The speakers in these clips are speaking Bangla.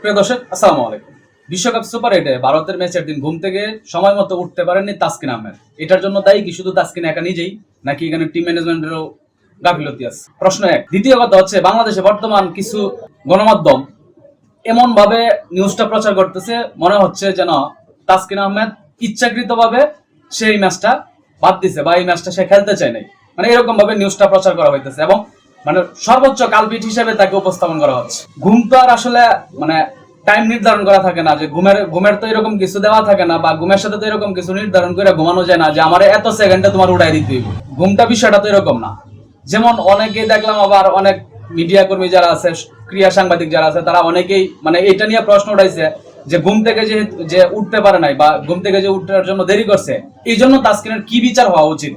প্রিয় দর্শক, আসসালামু আলাইকুম। বিশ্বকাপ সুপার ভারতের ম্যাচের দিন ঘুম থেকে সময় মতো উঠতে পারেননি তাসকিন আহমেদ। এটার জন্য দায়ী কি শুধু তাসকিন একা নিজেই, নাকি এখানে টিম ম্যানেজমেন্টেরও গাফিলতি আছে? প্রশ্ন এক। দ্বিতীয় কথা হচ্ছে, বাংলাদেশে বর্তমান কিছু গণমাধ্যম এমন ভাবে নিউজটা প্রচার করতেছে, মনে হচ্ছে যেন তাসকিন আহমেদ ইচ্ছাকৃতভাবে সেই ম্যাচটা বাদ দিছে বা এই ম্যাচটা সে খেলতে চায় নাই। মানে এরকম ভাবে নিউজটা প্রচার করা হইতেছে এবং মানে সর্বোচ্চ কালপিট হিসেবে তাকে উপস্থাপন করা হচ্ছে। ঘুম তো আর আসলে মানে টাইম নির্ধারণ করা থাকে না যে ঘুমের ঘুমের তো এরকম কিছু দেওয়া থাকে না বা ঘুমের সাথে তো এরকম কিছু নির্ধারণ করে ঘুমানো যায় না যে আমার এত সেকেন্ডে তোমার উড়াই দিতে হইব। ঘুমটা বিষয়টা তো এরকম না। যেমন অনেকেই দেখলাম আবার অনেক মিডিয়া কর্মী যারা আছে, ক্রিয়া সাংবাদিক যারা আছে, তারা অনেকেই মানে এটা নিয়ে প্রশ্ন উঠাইছে যে ঘুম থেকে যে যে উঠতে পারে নাই বা ঘুম থেকে যে উঠার জন্য দেরি করছে এই জন্য তাস্কিনের কি বিচার হওয়া উচিত?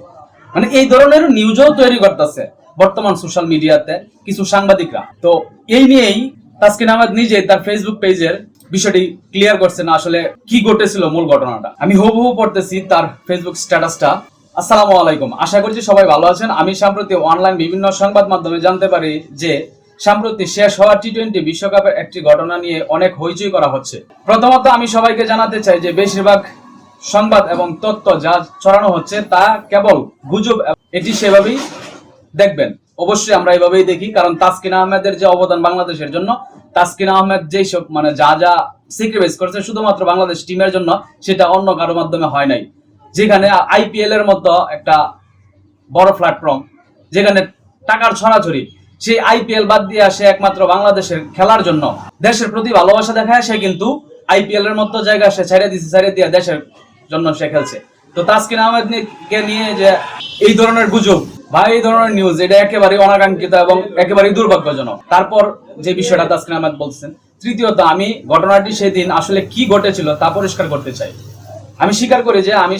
মানে এই ধরনের নিউজও তৈরি করতেছে। বর্তমান সোশ্যাল মিডিয়াতে কিছু সাংবাদিকরা। তো এই নিয়েই তাসকিন আহমেদ নিজে তার ফেসবুক পেজের বিষয়টি ক্লিয়ার করছে না আসলে কি ঘটেছিল মূল ঘটনাটা। আমি হুবহু পড়তেছি তার ফেসবুক স্ট্যাটাসটা আসসালামু আলাইকুম। আশা করছি সবাই ভালো আছেন। আমি সম্প্রতি অনলাইন বিভিন্ন সংবাদ মাধ্যমে জানতে পারি যে সম্প্রতি শেষ হওয়া টি টোয়েন্টি বিশ্বকাপের একটি ঘটনা নিয়ে অনেক হইচই করা হচ্ছে। প্রথমত আমি সবাইকে জানাতে চাই যে বেশিরভাগ সংবাদ এবং তথ্য যা ছড়ানো হচ্ছে তা কেবল গুজব এটি সেভাবেই দেখবেন, অবশ্যই আমরা এইভাবেই দেখি, কারণ তাসকিন আহমেদের যে অবদান বাংলাদেশের জন্য, তাসকিন আহমেদ যেই সব মানে যা যা স্যাক্রিফাইস করেছে, শুধুমাত্র বাংলাদেশ টিমের জন্য, সেটা অন্য কারও মাধ্যমে হয় নাই। যেখানে আইপিএল এর মতো একটা বড় প্ল্যাটফর্ম যেখানে টাকার ছড়াছড়ি, সেই আইপিএল বাদ দিয়ে আসে একমাত্র বাংলাদেশের খেলার জন্য, দেশের প্রতি ভালোবাসা দেখায়, সে কিন্তু আইপিএল এর মতো জায়গা সে ছেড়ে দিছে ছেড়ে দিয়ে দেশের জন্য সে খেলছে। তো তাসকিন আহমেদকে নিয়ে যে এই ধরনের গুজব বা এই ধরনের নিউজ এটা একেবারে অনাকাঙ্ক্ষিত এবং একেবারে দুর্ভাগ্যজনক। তারপর যে বিষয়টা তাসকিন আহমেদ বলছেন, তৃতীয়ত আমি ঘটনাটি সেদিন আসলে কি ঘটেছিল তা পরিষ্কার করতে চাই। আমি স্বীকার করি যে আমি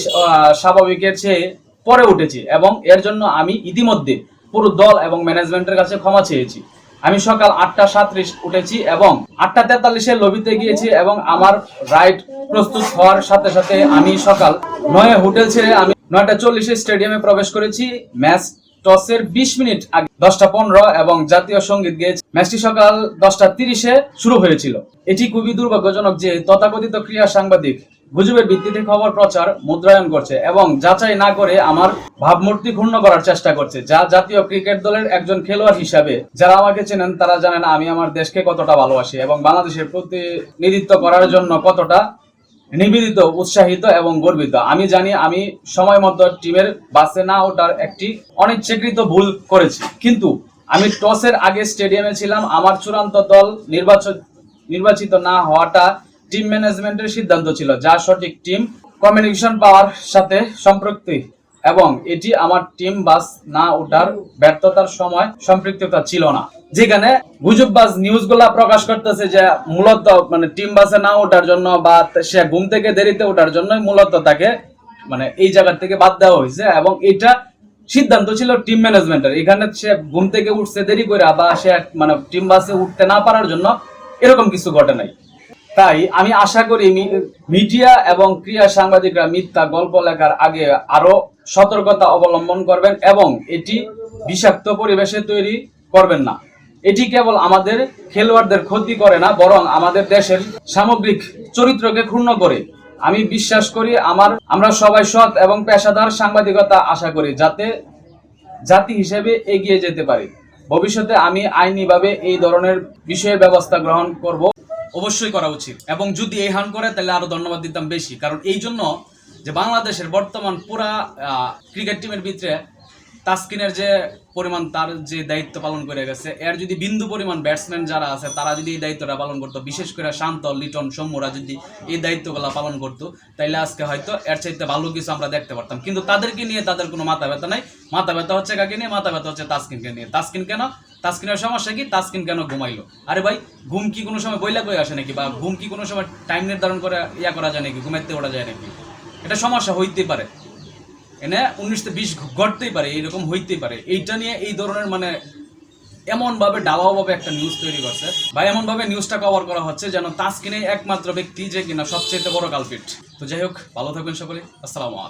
স্বাভাবিকের চেয়ে পরে উঠেছি এবং এর জন্য আমি ইতিমধ্যে পুরো দল এবং ম্যানেজমেন্টের কাছে ক্ষমা চেয়েছি। আমি সকাল আটটা সাতত্রিশ উঠেছি এবং আটটা তেতাল্লিশে লবিতে গিয়েছি এবং আমার রাইড প্রস্তুত হওয়ার সাথে সাথে আমি সকাল নয় হোটেল ছেড়ে আমি নয়টা চল্লিশে স্টেডিয়ামে প্রবেশ করেছি। ম্যাচ টসের বিশ মিনিট আগে দশটা পনেরো এবং জাতীয় সংগীত গেয়েছে ম্যাচটি সকাল দশটা তিরিশে শুরু হয়েছিল। এটি খুবই দুর্ভাগ্যজনক যে তথাকথিত ক্রীড়া সাংবাদিক গুজবের ভিত্তিতে খবর প্রচার, মুদ্রায়ন করছে এবং যাচাই না করে আমার ভাবমূর্তি ক্ষুণ্ণ করার চেষ্টা করছে। যা জাতীয় ক্রিকেট দলের একজন খেলোয়াড় হিসাবে যারা আমাকে চেনেন তারা জানেন আমি আমার দেশকে কতটা ভালোবাসি এবং বাংলাদেশের প্রতিনিধিত্ব করার জন্য কতটা নিবেদিত, উৎসাহিত এবং গর্বিত। আমি জানি আমি সময় মতো টিমের বাসে না ওঠার একটি অনিচ্ছাকৃত ভুল করেছি। কিন্তু আমি টসের আগে স্টেডিয়ামে ছিলাম। আমার চূড়ান্ত দল নির্বাচন নির্বাচিত না হওয়াটা টিম ম্যানেজমেন্টের সিদ্ধান্ত ছিল, যা সঠিক টিম কমিউনিকেশন পাওয়ার সাথে সম্পৃক্তি এবং এটি আমার টিম বাস না ওঠার ব্যর্থতার সময় সম্পৃক্ততা ছিল না। যেখানে গুজববাজ নিউজগুলা প্রকাশ করতেছে যে মূলত মানে টিম বাসে না ওঠার জন্য বা সে ঘুম থেকে দেরিতে ওঠার জন্য মূলত তাকে মানে এই জায়গা থেকে বাদ দেওয়া হয়েছে এবং এটা সিদ্ধান্ত ছিল টিম ম্যানেজমেন্টের এখানে সে ঘুম থেকে উঠছে দেরি করে বা সে মানে টিম বাসে উঠতে না পারার জন্য এরকম কিছু ঘটে নাই। তাই আমি আশা করি মিডিয়া এবং ক্রিয়া সাংবাদিকরা মিথ্যা গল্প লেখার আগে আরও সতর্কতা অবলম্বন করবেন এবং এটি বিষাক্ত পরিবেশে তৈরি করবেন না। এটি কেবল আমাদের খেলোয়াড়দের ক্ষতি করে না, বরং আমাদের দেশের সামগ্রিক চরিত্রকে ক্ষুণ্ণ করে। আমি বিশ্বাস করি আমার, আমরা সবাই সৎ এবং পেশাদার সাংবাদিকতা আশা করি, যাতে জাতি হিসেবে এগিয়ে যেতে পারি। ভবিষ্যতে আমি আইনিভাবে এই ধরনের বিষয়ের ব্যবস্থা গ্রহণ করব। অবশ্যই করা উচিত। এবং যদি এই হান করে, তাহলে আরও ধন্যবাদ দিতাম বেশি। কারণ এই জন্য যে বাংলাদেশের বর্তমান পুরা ক্রিকেট টিমের ভিতরে তাসকিনের যে পরিমাণ তার যে দায়িত্ব পালন করে গেছে, এর যদি বিন্দু পরিমাণ ব্যাটসম্যান যারা আছে, তারা যদি এই দায়িত্বটা পালন করতো, বিশেষ করে শান্ত, লিটন, সৌম্যরা যদি এই দায়িত্বগুলো পালন করতো, তাইলে আজকে হয়তো এর চাইতে ভালো কিছু আমরা দেখতে পারতাম। কিন্তু তাদেরকে নিয়ে তাদের কোনো মাথা ব্যথা নাই। মাথা ব্যথা হচ্ছে কাকে নিয়ে? মাথা ব্যথা হচ্ছে তাসকিনকে নিয়ে। তাসকিন কেন? তাসকিনের সমস্যা কি? তাস্কিন কেন ঘুমাইলো? আরে ভাই, ঘুম কি কোনো সময় বইলা কই আসে নাকি? বা ঘুম কি কোনো সময় টাইম নির্ধারণ করে, ইয়া করা যায় নাকি? ঘুমাইতে ওঠা যায় নাকি? এটা সমস্যা হইতে পারে। এনে উনিশতে বিশ ঘটতেই পারে, এইরকম হইতেই পারে। এইটা নিয়ে এই ধরনের মানে এমনভাবে ডালাও ভাবে একটা নিউজ তৈরি করছে বা এমন ভাবে নিউজটা কভার করা হচ্ছে যেন তাসকিনে একমাত্র ব্যক্তি যে কিনা সবচেয়ে বড় কালপিট তো যাই হোক, ভালো থাকবেন সকলে। আসসালামু আলাইকুম।